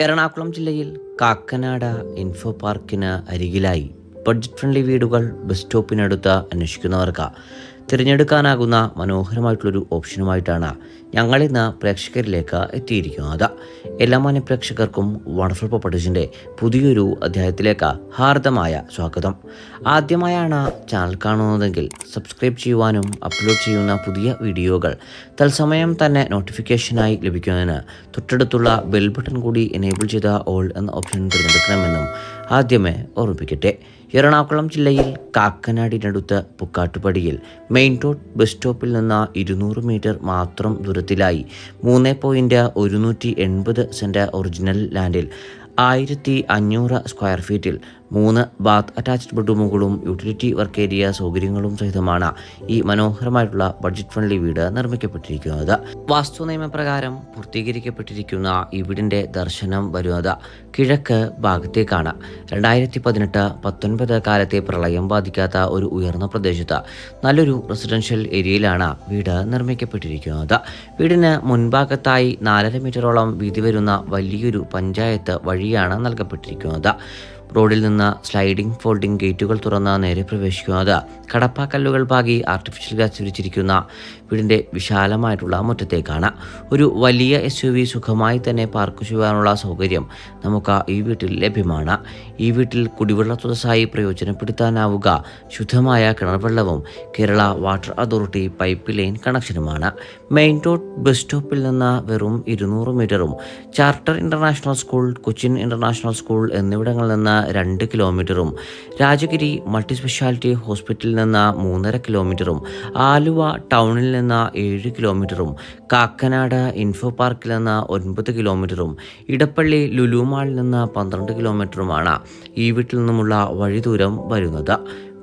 എറണാകുളം ജില്ലയിൽ കാക്കനാട ഇൻഫോ പാർക്കിന് അരികിലായി. ബഡ്ജറ്റ് ഫ്രണ്ട്ലി വീടുകൾ ബസ് സ്റ്റോപ്പിനടുത്ത് അന്വേഷിക്കുന്നവർക്ക് തിരഞ്ഞെടുക്കാനാകുന്ന മനോഹരമായിട്ടുള്ളൊരു ഓപ്ഷനുമായിട്ടാണ് ഞങ്ങളിന്ന് പ്രേക്ഷകരിലേക്ക് എത്തിയിരിക്കുന്നത്. എല്ലാ മാന്യ പ്രേക്ഷകർക്കും വണ്ടർഫുൾ പ്രോപ്പർട്ടീസിന്റെ പുതിയൊരു അധ്യായത്തിലേക്ക് ഹാർദമായ സ്വാഗതം. ആദ്യമായാണ് ചാനൽ കാണുന്നതെങ്കിൽ സബ്സ്ക്രൈബ് ചെയ്യുവാനും അപ്ലോഡ് ചെയ്യുന്ന പുതിയ വീഡിയോകൾ തത്സമയം തന്നെ നോട്ടിഫിക്കേഷനായി ലഭിക്കുന്നതിന് തൊട്ടടുത്തുള്ള ബെൽ ബട്ടൺ കൂടി എനേബിൾ ചെയ്ത ഓൾ എന്ന ഓപ്ഷൻ തിരഞ്ഞെടുക്കണമെന്നും ആദ്യമേ ഓർമ്മിപ്പിക്കട്ടെ. എറണാകുളം ജില്ലയിൽ കാക്കനാടിനടുത്ത് പുക്കാട്ടുപടിയിൽ മെയിൻ റോഡ് ബസ് സ്റ്റോപ്പിൽ നിന്ന് ഇരുന്നൂറ് മീറ്റർ മാത്രം ദൂരത്തിലായി. മൂന്ന് പോയിന്റ് ഒരുന്നൂറ്റി എൺപത് സെന്റ് ഒറിജിനൽ ലാൻഡിൽ ആയിരത്തി അഞ്ഞൂറ് സ്ക്വയർ ഫീറ്റിൽ മൂന്ന് ബാത്ത് അറ്റാച്ച്ഡ് ബെഡ്റൂമുകളും യൂട്ടിലിറ്റി വർക്ക് ഏരിയ സൗകര്യങ്ങളും സഹിതമാണ് ഈ മനോഹരമായിട്ടുള്ള ബഡ്ജറ്റ് ഫ്രണ്ട്ലി വീട് നിർമ്മിക്കപ്പെട്ടിരിക്കുന്നത്. വാസ്തു നിയമപ്രകാരം പൂർത്തീകരിക്കപ്പെട്ടിരിക്കുന്ന ഈ വീടിന്റെ ദർശനം വരുന്നത് കിഴക്ക് ഭാഗത്തേക്കാണ്. രണ്ടായിരത്തി പതിനെട്ട് പത്തൊൻപത് കാലത്തെ പ്രളയം ബാധിക്കാത്ത ഒരു ഉയർന്ന പ്രദേശത്ത് നല്ലൊരു റെസിഡൻഷ്യൽ ഏരിയയിലാണ് വീട് നിർമ്മിക്കപ്പെട്ടിരിക്കുന്നത്. വീടിന് മുൻഭാഗത്തായി നാലര മീറ്ററോളം വീതി വരുന്ന വലിയൊരു പഞ്ചായത്ത് വഴിയാണ് നൽകപ്പെട്ടിരിക്കുന്നത്. റോഡിൽ നിന്ന് സ്ലൈഡിംഗ് ഫോൾഡിംഗ് ഗേറ്റുകൾ തുറന്ന നേരെ പ്രവേശിക്കുന്നത് കടപ്പാക്കല്ലുകൾ പാകി ആർട്ടിഫിഷ്യൽ ഗ്യാസ് വിരിച്ചിരിക്കുന്ന വീടിന്റെ വിശാലമായിട്ടുള്ള മുറ്റത്തേക്കാണ്. ഒരു വലിയ എസ് യു വി സുഖമായി തന്നെ പാർക്ക് ചെയ്യാനുള്ള സൗകര്യം നമുക്ക് ഈ വീട്ടിൽ ലഭ്യമാണ്. ഈ വീട്ടിൽ കുടിവെള്ള സ്രോതസ്സായി പ്രയോജനപ്പെടുത്താനാവുക. ശുദ്ധമായ കിണർവെള്ളവും Kerala water authority pipe line കണക്ഷനുമാണ് main road bus സ്റ്റോപ്പിൽ നിന്ന് വെറും ഇരുന്നൂറ് മീറ്ററും charter international school Cochin international school എന്നിവിടങ്ങളിൽ നിന്ന് രണ്ട് കിലോമീറ്ററും രാജഗിരി മൾട്ടി സ്പെഷ്യാലിറ്റി ഹോസ്പിറ്റലിൽ നിന്ന് മൂന്നര കിലോമീറ്ററും ആലുവ ടൗണിൽ നിന്ന് ഏഴ് കിലോമീറ്ററും കാക്കനാട് ഇൻഫോ പാർക്കിൽ നിന്ന് ഒൻപത് കിലോമീറ്ററും ഇടപ്പള്ളി ലുലുമാളിൽ നിന്ന് പന്ത്രണ്ട് കിലോമീറ്ററുമാണ് ഈ വീട്ടിൽ നിന്നുമുള്ള വഴി ദൂരം വരുന്നത്.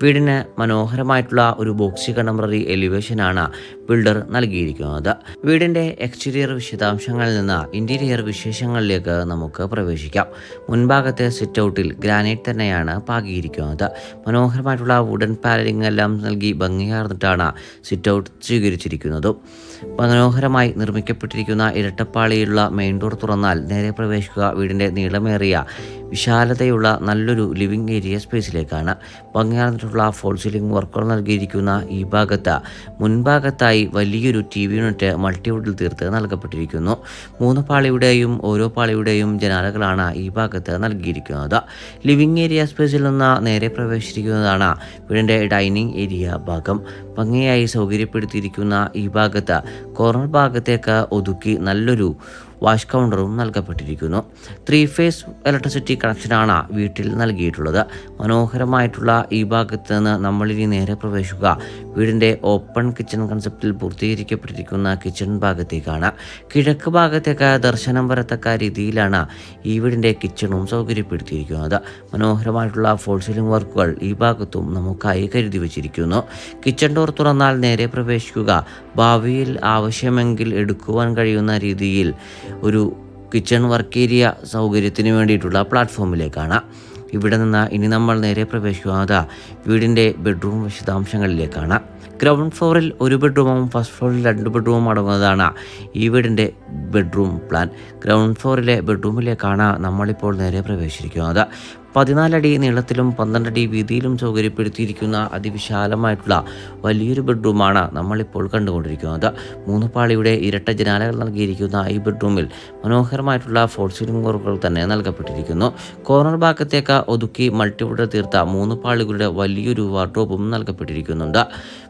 വീടിന് മനോഹരമായിട്ടുള്ള ഒരു ബോക്സി കണ്ടംപററി എലിവേഷനാണ് ബിൽഡർ നൽകിയിരിക്കുന്നത്. വീടിന്റെ എക്സ്റ്റീരിയർ വിശദാംശങ്ങളിൽ നിന്ന് ഇന്റീരിയർ വിശേഷങ്ങളിലേക്ക് നമുക്ക് പ്രവേശിക്കാം. മുൻഭാഗത്തെ സിറ്റ് ഔട്ടിൽ ഗ്രാനൈറ്റ് തന്നെയാണ് പാകിയിരിക്കുന്നത്. മനോഹരമായിട്ടുള്ള വുഡൻ പാനലിംഗ് എല്ലാം നൽകി ഭംഗിയാർന്നിട്ടാണ് സിറ്റ് ഔട്ട് സ്വീകരിച്ചിരിക്കുന്നത്. മനോഹരമായി നിർമ്മിക്കപ്പെട്ടിരിക്കുന്ന ഇരട്ടപ്പാളിയുള്ള മെയിൻ ഡോർ തുറന്നാൽ നേരെ പ്രവേശിക്കുക വീടിന്റെ നീളമേറിയ വിശാലതയുള്ള നല്ലൊരു ലിവിംഗ് ഏരിയ സ്പേസിലേക്കാണ് ഭംഗിയാർന്നിട്ടുള്ള ഫോൾ സീലിംഗ് വർക്കുകൾ നൽകിയിരിക്കുന്ന ഈ ഭാഗത്ത് മുൻഭാഗത്തായി വലിയൊരു ടി വി യൂണിറ്റ് മൾട്ടിവുഡിൽ തീർത്ത് നൽകപ്പെട്ടിരിക്കുന്നു. മൂന്ന് പാളിയുടെയും ഓരോ പാളിയുടെയും ജനാലകളാണ് ഈ ഭാഗത്ത് നൽകിയിരിക്കുന്നത്. ലിവിംഗ് ഏരിയ സ്പേസിൽ നിന്ന് നേരെ പ്രവേശിച്ചിരിക്കുന്നതാണ് വീടിന്റെ ഡൈനിങ് ഏരിയ ഭാഗം. ഭംഗിയായി സൗകര്യപ്പെടുത്തിയിരിക്കുന്ന ഈ ഭാഗത്ത് കോർണർ ഭാഗത്തേക്ക് ഒതുക്കി നല്ലൊരു വാഷ് കൗണ്ടറും നൽകപ്പെട്ടിരിക്കുന്നു. ത്രീ ഫേസ് ഇലക്ട്രിസിറ്റി കണക്ഷനാണ് വീട്ടിൽ നൽകിയിട്ടുള്ളത്. മനോഹരമായിട്ടുള്ള ഈ ഭാഗത്ത് നിന്ന് നമ്മളിനി നേരെ പ്രവേശിക്കുക. വീടിന്റെ ഓപ്പൺ കിച്ചൺ കൺസെപ്റ്റിൽ പൂർത്തീകരിക്കപ്പെട്ടിരിക്കുന്ന കിച്ചൺ ഭാഗത്തേക്കാണ്. കിഴക്ക് ഭാഗത്തേക്ക് ദർശനം വരത്തക്ക രീതിയിലാണ് ഈ വീടിന്റെ കിച്ചണും സൗകര്യപ്പെടുത്തിയിരിക്കുന്നത്. മനോഹരമായിട്ടുള്ള ഫോൾ സീലിംഗ് വർക്കുകൾ ഈ ഭാഗത്തും നമുക്കായി കരുതി വച്ചിരിക്കുന്നു. കിച്ചൺ ഡോർ തുറന്നാൽ നേരെ പ്രവേശിക്കുക. ഭാവിയിൽ ആവശ്യമെങ്കിൽ എടുക്കുവാൻ കഴിയുന്ന രീതിയിൽ ഒരു കിച്ചൺ വർക്ക് ഏരിയ സൗകര്യത്തിന് വേണ്ടിയിട്ടുള്ള പ്ലാറ്റ്ഫോമിലേക്കാണ്. ഇവിടെ നിന്ന് ഇനി നമ്മൾ നേരെ പ്രവേശിക്കാതെ വീടിന്റെ ബെഡ്റൂം വിശദാംശങ്ങളിലേക്കാണ്. ഗ്രൗണ്ട് ഫ്ലോറിൽ ഒരു ബെഡ്റൂമും ഫസ്റ്റ് ഫ്ലോറിൽ രണ്ട് ബെഡ്റൂമും അടങ്ങുന്നതാണ് ഈ വീടിന്റെ ബെഡ്റൂം പ്ലാൻ. ഗ്രൗണ്ട് ഫ്ലോറിലെ ബെഡ്റൂമിലേക്കാണ് നമ്മളിപ്പോൾ നേരെ പ്രവേശിച്ചിരിക്കുന്നത്. പതിനാലടി നീളത്തിലും പന്ത്രണ്ടടി വീതിയിലും സൗകര്യപ്പെടുത്തിയിരിക്കുന്ന അതിവിശാലമായിട്ടുള്ള വലിയൊരു ബെഡ്റൂമാണ് നമ്മളിപ്പോൾ കണ്ടുകൊണ്ടിരിക്കുന്നത്. മൂന്ന് പാളിയുടെ ഇരട്ട ജനാലകൾ നൽകിയിരിക്കുന്ന ഈ ബെഡ്റൂമിൽ മനോഹരമായിട്ടുള്ള ഫോൾ സീലിംഗ് വർക്കുകൾ തന്നെ നൽകപ്പെട്ടിരിക്കുന്നു. കോർണർ ഭാഗത്തേക്ക് ഒതുക്കി മൾട്ടിവുഡ് തീർത്ത മൂന്ന് പാളികളുടെ വലിയൊരു വാർഡ്രോബും നൽകപ്പെട്ടിരിക്കുന്നുണ്ട്.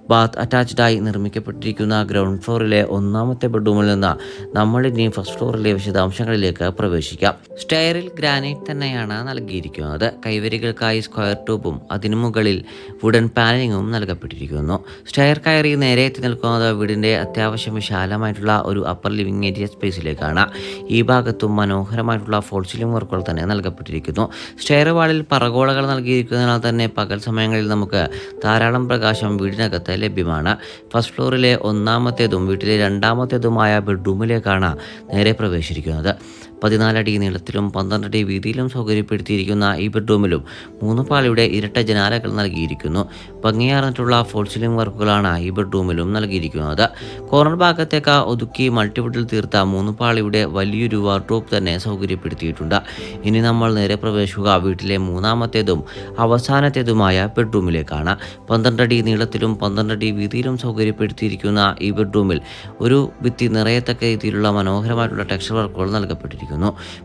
ബാത്ത് അറ്റാച്ച്ഡായി നിർമ്മിക്കപ്പെട്ടിരിക്കുന്ന ഗ്രൗണ്ട് ഫ്ലോറിലെ ഒന്നാമത്തെ ബെഡ്റൂമിൽ നിന്ന് നമ്മൾ ഇനി ഫസ്റ്റ് ഫ്ലോറിലെ വിശദാംശങ്ങളിലേക്ക് പ്രവേശിക്കാം. സ്റ്റെയറിൽ ഗ്രാനൈറ്റ് തന്നെയാണ് നൽകിയിരിക്കുന്നത്. കൈവരികൾക്കായി സ്ക്വയർ ട്യൂബും അതിനു മുകളിൽ വുഡൻ പാനലിങ്ങും നൽകപ്പെട്ടിരിക്കുന്നു. സ്റ്റെയർ കയറി നേരെ എത്തി നിൽക്കുന്നത് വീടിന്റെ അത്യാവശ്യം വിശാലമായിട്ടുള്ള ഒരു അപ്പർ ലിവിംഗ് ഏരിയ സ്പേസിലേക്കാണ് ഈ ഭാഗത്തും മനോഹരമായിട്ടുള്ള ഫോൾ സീലിംഗ് വർക്കുകൾ തന്നെ നൽകപ്പെട്ടിരിക്കുന്നു. സ്റ്റെയർ വാളിൽ പറകോളകൾ നൽകിയിരിക്കുന്നതിനാൽ തന്നെ പകൽ സമയങ്ങളിൽ നമുക്ക് ധാരാളം പ്രകാശം വീടിനകത്ത് ലഭ്യമാണ്. ഫസ്റ്റ് ഫ്ലോറിലെ ഒന്നാമത്തേതും വീട്ടിലെ രണ്ടാമത്തേതുമായ ബെഡ്റൂമിലേക്കാണ് നേരെ പ്രവേശിച്ചിരിക്കുന്നത്. പതിനാലടി നീളത്തിലും പന്ത്രണ്ടടി വീതിയിലും സൗകര്യപ്പെടുത്തിയിരിക്കുന്ന ഈ ബെഡ്റൂമിലും മൂന്ന് പാളിയുടെ ഇരട്ട ജനാലകൾ നൽകിയിരിക്കുന്നു. ഭംഗിയാർന്നിട്ടുള്ള ഫോൾ സീലിംഗ് വർക്കുകളാണ് ഈ ബെഡ്റൂമിലും നൽകിയിരിക്കുന്നത്. കോർണർ ഭാഗത്തേക്ക് ഒതുക്കി മൾട്ടിവുഡിൽ തീർത്ത മൂന്ന് പാളിയുടെ വലിയൊരു വാർഡ്രോബ് തന്നെ സൗകര്യപ്പെടുത്തിയിട്ടുണ്ട്. ഇനി നമ്മൾ നേരെ പ്രവേശിക്കുക വീട്ടിലെ മൂന്നാമത്തേതും അവസാനത്തേതുമായ ബെഡ്റൂമിലേക്കാണ്. പന്ത്രണ്ടടി നീളത്തിലും പന്ത്രണ്ടടി വീതിയിലും സൗകര്യപ്പെടുത്തിയിരിക്കുന്ന ഈ ബെഡ്റൂമിൽ ഒരു ഭിത്തി നിറയത്തക്ക രീതിയിലുള്ള മനോഹരമായിട്ടുള്ള ടെക്സ്ചർ വർക്കുകൾ നൽകപ്പെട്ടിരിക്കുന്നു.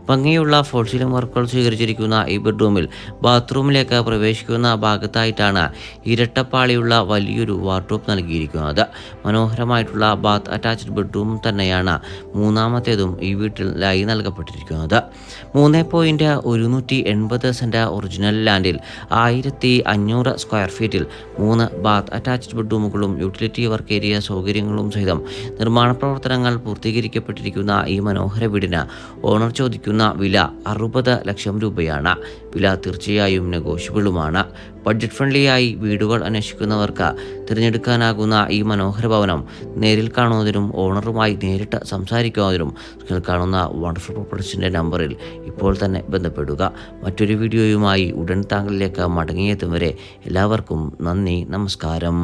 ഭംഗിയുള്ള ഫോൾ സീലിംഗ് വർക്കുകൾ സ്വീകരിച്ചിരിക്കുന്ന ഈ ബെഡ്റൂമിൽ ബാത്റൂമിലേക്ക് പ്രവേശിക്കുന്ന ഭാഗത്തായിട്ടാണ് ഇരട്ടപ്പാളിയുള്ള വലിയൊരു വാർഡ്രോബ് നൽകിയിരിക്കുന്നത്. മനോഹരമായിട്ടുള്ള ബാത്ത് അറ്റാച്ച്ഡ് ബെഡ്റൂം തന്നെയാണ് മൂന്നാമത്തേതും ഈ വീട്ടിലായി നൽകപ്പെട്ടിരിക്കുന്നത്. മൂന്ന് പോയിന്റ് ഒരുന്നൂറ്റി എൺപത് സെന്റ് ഒറിജിനൽ ലാൻഡിൽ ആയിരത്തി അഞ്ഞൂറ് സ്ക്വയർ ഫീറ്റിൽ മൂന്ന് ബാത്ത് അറ്റാച്ച്ഡ് ബെഡ്റൂമുകളും യൂട്ടിലിറ്റി വർക്ക് ഏരിയ സൗകര്യങ്ങളും സഹിതം നിർമ്മാണ പ്രവർത്തനങ്ങൾ പൂർത്തീകരിക്കപ്പെട്ടിരിക്കുന്ന ഈ മനോഹര വീടിന് ഓണർ ചോദിക്കുന്ന വില അറുപത് ലക്ഷം രൂപയാണ്. വില തീർച്ചയായും നെഗോഷ്യബിളുമാണ്. ബഡ്ജറ്റ് ഫ്രണ്ട്ലിയായി വീടുകൾ അന്വേഷിക്കുന്നവർക്ക് തിരഞ്ഞെടുക്കാനാകുന്ന ഈ മനോഹര ഭവനം നേരിൽ കാണുന്നതിനും ഓണറുമായി നേരിട്ട് സംസാരിക്കുന്നതിനും നിങ്ങൾ കാണുന്ന വണ്ടർഫുൾ പ്രോപ്പർട്ടീസിന്റെ നമ്പറിൽ ഇപ്പോൾ തന്നെ ബന്ധപ്പെടുക. മറ്റൊരു വീഡിയോയുമായി ഉടൻ താങ്കളിലേക്ക് മടങ്ങിയെത്തും വരെ എല്ലാവർക്കും നന്ദി നമസ്കാരം.